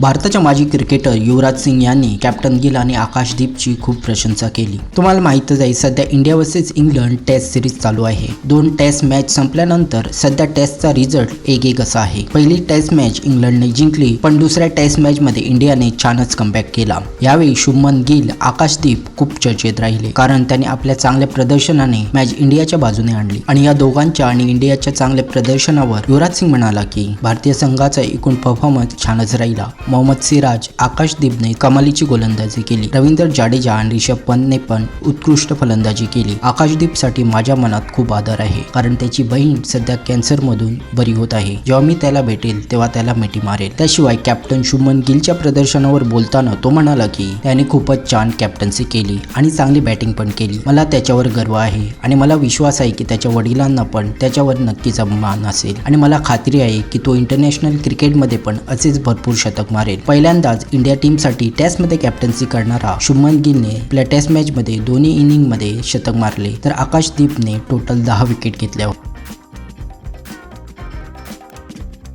भारताच्या माजी क्रिकेटर युवराज सिंग यांनी कॅप्टन गिल आणि आकाशदीपची खूप प्रशंसा केली. तुम्हाला माहितच आहे सध्या India versus England test series चालू आहे. दोन टेस्ट मॅच संपल्यानंतर सध्या टेस्टचा रिझल्ट एक एक असा आहे. पहिली टेस्ट मॅच इंग्लंडने जिंकली पण दुसऱ्या टेस्ट मॅच मध्ये इंडियाने छानच कमबॅक केला. यावेळी शुभमन गिल आकाशदीप खूप चर्चेत राहिले कारण त्याने आपल्या चांगल्या प्रदर्शनाने मॅच इंडियाच्या बाजूने आणली. आणि या दोघांच्या आणि इंडियाच्या चांगल्या प्रदर्शनावर युवराज सिंग म्हणाला की भारतीय संघाचा एकूण परफॉर्मन्स छानच राहिला. मोहम्मद सिराज आकाशदीपने कमालीची गोलंदाजी केली. रवींद्र जाडेजा आणि रिषभ पंतने पण उत्कृष्ट फलंदाजी केली. आकाशदीपसाठी माझ्या मनात खूप आदर आहे कारण त्याची बहीण सध्या कॅन्सर मधून बरी होत आहे. जेव्हा मी त्याला भेटेल तेव्हा त्याला मिठी मारेल. त्याशिवाय कॅप्टन शुभमन गिलच्या प्रदर्शनावर बोलताना तो म्हणाला की त्याने खूपच छान कॅप्टन्सी केली आणि चांगली बॅटिंग पण केली. मला त्याच्यावर गर्व आहे आणि मला विश्वास आहे की त्याच्या वडिलांना पण त्याच्यावर नक्कीच अभिमान असेल. आणि मला खात्री आहे की तो इंटरनॅशनल क्रिकेटमध्ये पण असेच भरपूर शतक मारेल. पहिल्यांदाच इंडिया टीमसाठी टेस्टमध्ये कॅप्टन्सी करणारा शुभमन गिलने आपल्या टेस्ट मॅचमध्ये दोन्ही इनिंगमध्ये शतक मारले. तर आकाशदीपने टोटल दहा विकेट घेतल्या.